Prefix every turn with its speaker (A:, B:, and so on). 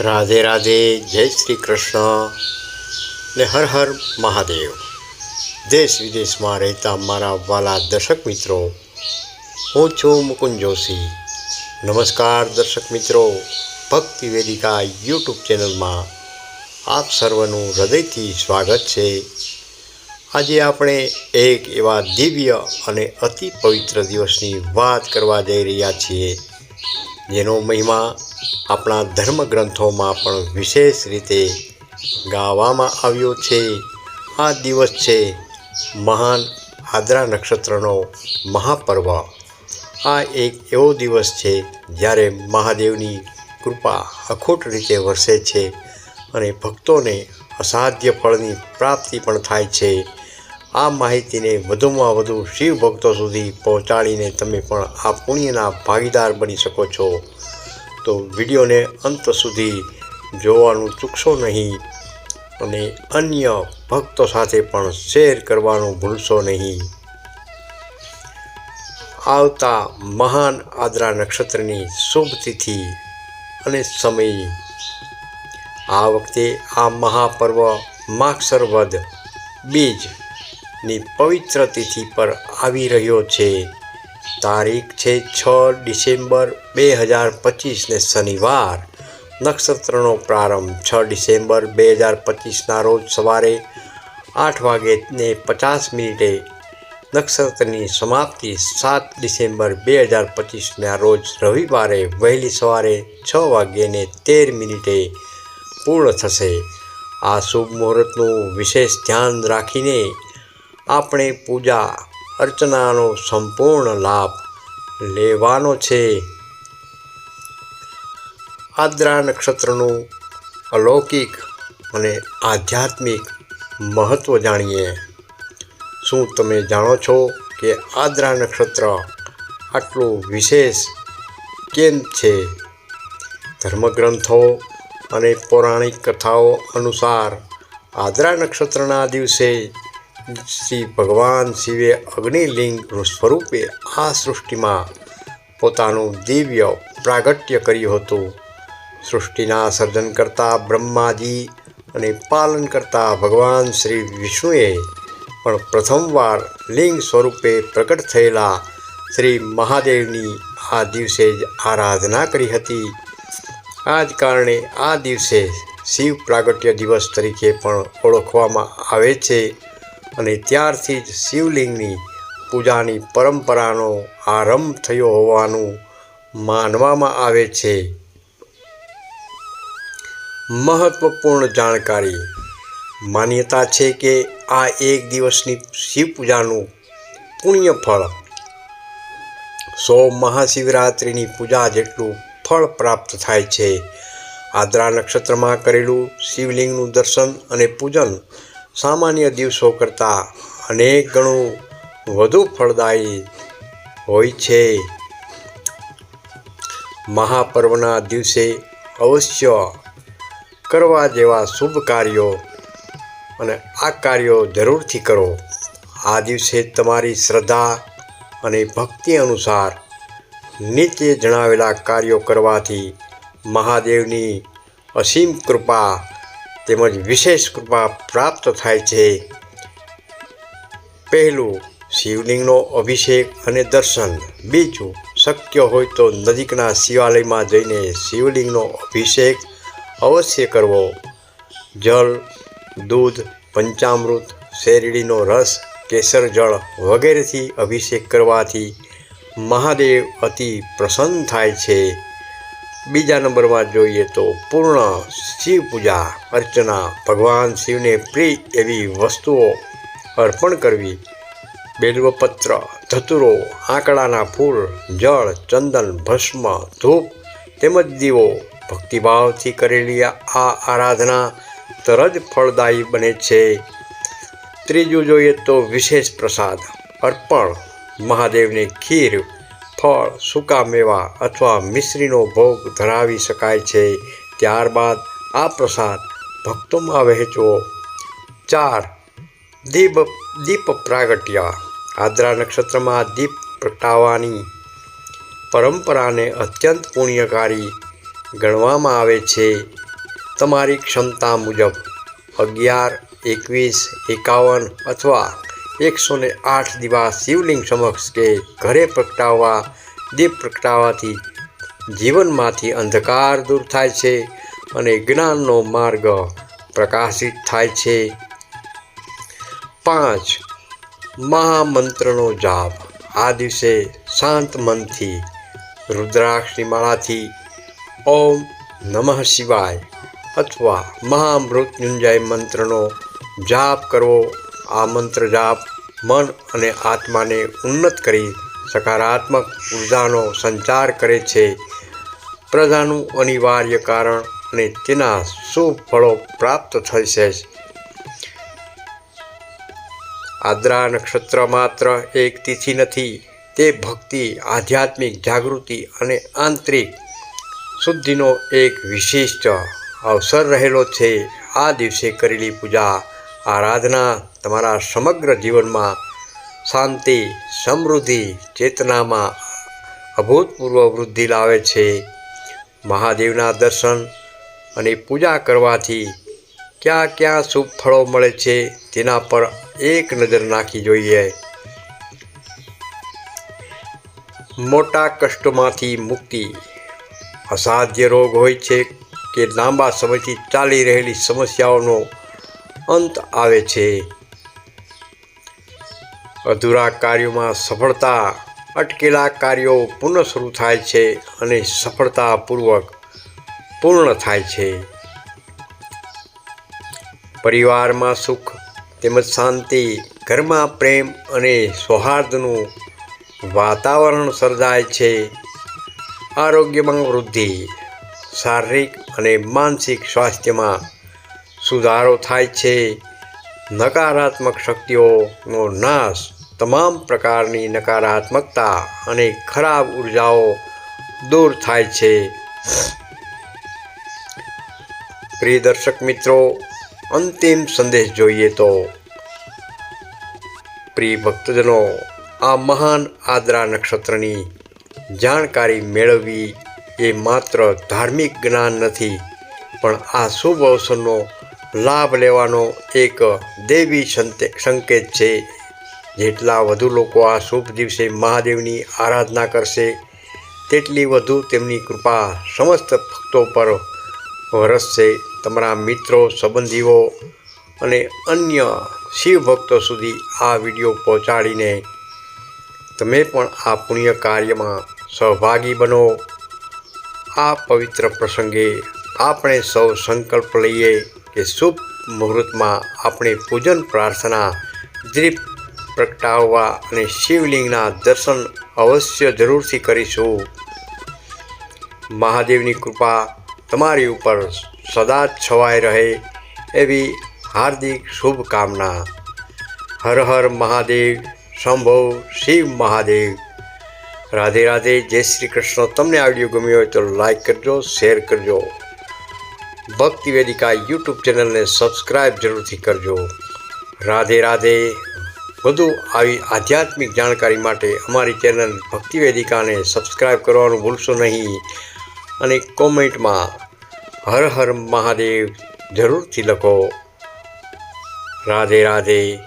A: રાધે રાધે, જય શ્રી કૃષ્ણ ને હર હર મહાદેવ. દેશ વિદેશમાં રહેતા મારા વાલા દર્શક મિત્રો, હું છું મુકુંદ જોશી. નમસ્કાર દર્શક મિત્રો, ભક્તિ વેદિકા યુટ્યુબ ચેનલમાં આપ સર્વનું હૃદયથી સ્વાગત છે. આજે આપણે એક એવા દિવ્ય અને અતિ પવિત્ર દિવસની વાત કરવા જઈ રહ્યા છીએ. જેનો મહિમા આપણા ધર્મગ્રંથોમાં પણ વિશેષ રીતે ગાવામાં આવ્યો છે. આ દિવસ છે મહાન આદરા નક્ષત્રનો મહાપર્વ. આ એક એવો દિવસ છે જ્યારે મહાદેવની કૃપા અખૂટ રીતે વરસે છે અને ભક્તોને અસાધ્ય ફળની પ્રાપ્તિ પણ થાય છે. આ માહિતીને વધુમાં વધુ શિવ ભક્તો સુધી પહોંચાડીને તમે પણ આ પુણ્યના ભાગીદાર બની શકો છો. તો વિડીયોને અંત સુધી જોવાનું ચૂકશો નહીં અને અન્ય ભક્તો સાથે પણ શેર કરવાનું ભૂલશો નહીં. આવતા મહાન આદ્રા નક્ષત્રની શુભ તિથિ અને સમય. આ વખતે આ મહાપર્વ માક્ષર વદ બીજની પવિત્ર તિથિ પર આવી રહ્યો છે. તારીખ છે છ ડિસેમ્બર બે હજાર પચીસને શનિવાર. નક્ષત્રનો પ્રારંભ છ ડિસેમ્બર બે હજાર પચીસના રોજ સવારે આઠ વાગે ને પચાસ મિનિટે. નક્ષત્રની સમાપ્તિ સાત ડિસેમ્બર બે હજાર પચીસના રોજ રવિવારે વહેલી સવારે છ વાગ્યે તેર મિનિટે પૂર્ણ થશે. આ શુભ મુહૂર્તનું વિશેષ ધ્યાન રાખીને આપણે પૂજા અર્ચનાનો સંપૂર્ણ લાભ લેવાનો છે. આદ્રા નક્ષત્રનું અલૌકિક અને આધ્યાત્મિક મહત્ત્વ જાણીએ. શું તમે જાણો છો કે આદ્રા નક્ષત્ર આટલું વિશેષ કેમ છે? ધર્મગ્રંથો અને પૌરાણિક કથાઓ અનુસાર આદ્રા નક્ષત્રના દિવસે શ્રી ભગવાન શિવે અગ્નિલિંગ સ્વરૂપે આ સૃષ્ટિમાં પોતાનું દિવ્ય પ્રાગટ્ય કર્યું હતું. સૃષ્ટિના સર્જન કરતા બ્રહ્માજી અને પાલન કરતા ભગવાન શ્રી વિષ્ણુએ પણ પ્રથમવાર લિંગ સ્વરૂપે પ્રગટ થયેલા શ્રી મહાદેવની આ દિવસે જ આરાધના કરી હતી. આ જ કારણે આ દિવસે શિવ પ્રાગટ્ય દિવસ તરીકે પણ ઓળખવામાં આવે છે. અને ત્યારથી જ શિવલિંગની પૂજાની પરંપરાનો આરંભ થયો હોવાનું માનવામાં આવે છે. મહત્વપૂર્ણ જાણકારી. માન્યતા છે કે આ એક દિવસની શિવ પૂજાનું પુણ્ય ફળ. સો મહાશિવરાત્રિની પૂજા જેટલું ફળ પ્રાપ્ત થાય છે. આદ્રા નક્ષત્રમાં કરેલું શિવલિંગનું દર્શન અને પૂજન સામાન્ય દિવસો કરતાં અનેક ગણું વધુ ફળદાયી હોય છે. મહાપર્વના દિવસે અવશ્ય કરવા જેવા શુભ કાર્યો અને આ કાર્યો જરૂરથી કરો. આ દિવસે તમારી શ્રદ્ધા અને ભક્તિ અનુસાર નીચે જણાવેલા કાર્યો કરવાથી મહાદેવની અસીમ કૃપા તેમજ વિશેષ કૃપા પ્રાપ્ત થાય છે. પહેલું, શિવલિંગનો અભિષેક અને દર્શન. બીજું, શક્ય હોય તો નજીકના શિવાલયમાં જઈને શિવલિંગનો અભિષેક અવશ્ય કરવો. જળ, દૂધ, પંચામૃત, શેરડીનો રસ, કેસર જળ વગેરેથી અભિષેક કરવાથી મહાદેવ અતિ પ્રસન્ન થાય છે. બીજા નંબરમાં જોઈએ તો પૂર્ણ શિવ પૂજા, અર્ચના, ભગવાન શિવને પ્રિય એવી વસ્તુઓ અર્પણ કરવી. બેલવપત્ર ધતુરો, આંકડાના ફૂલ, જળ, ચંદન, ભસ્મ, ધૂપ તેમજ દીવો. ભક્તિભાવથી કરેલી આ આરાધના તરત ફળદાયી બને છે. ત્રીજું જોઈએ તો વિશેષ પ્રસાદ, અર્પણ. મહાદેવને ખીર ફળ, સૂકા મેવા અથવા મિશ્રીનો ભોગ ધરાવી શકાય છે. ત્યારબાદ આ પ્રસાદ ભક્તોમાં વહેંચવો. ચાર, દીપ દીપ પ્રાગટ્ય. આદ્રા નક્ષત્રમાં દીપ પ્રગટાવવાની પરંપરાને અત્યંત પુણ્યકારી ગણવામાં આવે છે. તમારી ક્ષમતા મુજબ અગિયાર, એકવીસ, એકાવન અથવા એકસો ને આઠ દીવા શિવલિંગ સમક્ષ કે ઘરે પ્રગટાવવા, દીપ પ્રગટાવવાથી જીવનમાંથી અંધકાર દૂર થાય છે અને જ્ઞાનનો માર્ગ પ્રકાશિત થાય છે. પાંચ, મહામંત્રનો જાપ. આ દિવસે શાંત મનથી, રુદ્રાક્ષની માળાથી, ઓમ નમઃ શિવાય અથવા મહામૃત્યુંજય મંત્રનો જાપ કરવો આ મંત્ર જાપ મન અને આત્માને ઉન્નત કરી સકારાત્મક ઉર્જાનો સંચાર કરે છે. પ્રજાનું અનિવાર્ય કારણ અને તેના શુભ ફળો પ્રાપ્ત થશે આદ્રા નક્ષત્ર માત્ર એક તિથિ નથી, તે ભક્તિ, આધ્યાત્મિક જાગૃતિ અને આંતરિક શુદ્ધિનો એક વિશિષ્ટ અવસર રહેલો છે. આ દિવસે કરેલી પૂજા, આરાધના તમારા સમગ્ર જીવનમાં શાંતિ, સમૃદ્ધિ, ચેતનામાં અભૂતપૂર્વ વૃદ્ધિ લાવે છે. મહાદેવના દર્શન અને પૂજા કરવાથી ક્યાં ક્યાં શુભ ફળો મળે છે તેના પર એક નજર નાખી જોઈએ. મોટા કષ્ટોમાંથી મુક્તિ. અસાધ્ય રોગ હોય છે કે લાંબા સમયથી ચાલી રહેલી સમસ્યાઓનો અંત આવે છે. અધૂરા કાર્યોમાં સફળતા, અટકેલા કાર્યો પુનઃ શરૂ થાય છે અને સફળતાપૂર્વક પૂર્ણ થાય છે. પરિવારમાં સુખ, તેમજ શાંતિ, ઘરમાં પ્રેમ અને સૌહાર્દનું વાતાવરણ સર્જાય છે. આરોગ્યમાં વૃદ્ધિ, શારીરિક અને માનસિક સ્વાસ્થ્યમાં સુધારો થાય છે. નકારાત્મક શક્તિઓનો નાશ તમામ પ્રકારની નકારાત્મકતા અને ખરાબ ઉર્જાઓ દૂર થાય છે. પ્રિય દર્શક મિત્રો, અંતિમ સંદેશ જોઈએ તો પ્રિય ભક્તજનો, આ મહાન આદરા નક્ષત્રની જાણકારી મેળવવી એ માત્ર ધાર્મિક જ્ઞાન નથી, પણ આ શુભ અવસરનો લાભ લેવાનો એક દેવી સંકેત છે. જેટલા વધુ લોકો આ શુભ દિવસે મહાદેવની આરાધના કરશે, તેટલી વધુ તેમની કૃપા સમસ્ત ભક્તો પર વરસશે. તમારા મિત્રો, સંબંધીઓ અને અન્ય શિવ ભક્તો સુધી આ વીડિયો પહોંચાડીને તમે પણ આ પુણ્ય કાર્યમાં સહભાગી બનો. આ પવિત્ર પ્રસંગે આપણે સૌ સંકલ્પ લઈએ. કે શુભ મુહૂર્તમાં આપણે પૂજન પ્રાર્થના દીપ પ્રગટાવવા અને શિવલિંગના દર્શન અવશ્ય જરૂરથી કરીશું. મહાદેવની કૃપા તમારી ઉપર સદા છવાઈ રહે એવી હાર્દિક શુભકામના. હર હર મહાદેવ, શંભો શિવ મહાદેવ. રાધે રાધે, જય શ્રી કૃષ્ણ. તમને આ વીડિયો ગમ્યો હોય તો લાઈક કરજો શેર કરજો. ભક્તિ વેદિકા યુટ્યુબ ચેનલને સબસ્ક્રાઈબ જરૂરથી કરજો. રાધે રાધે. વધુ આવી આધ્યાત્મિક જાણકારી માટે અમારી ચેનલ ભક્તિ વેદિકાને સબસ્ક્રાઈબ કરવાનું ભૂલશો નહીં અને કોમેન્ટમાં હર હર મહાદેવ જરૂરથી લખો. રાધે રાધે.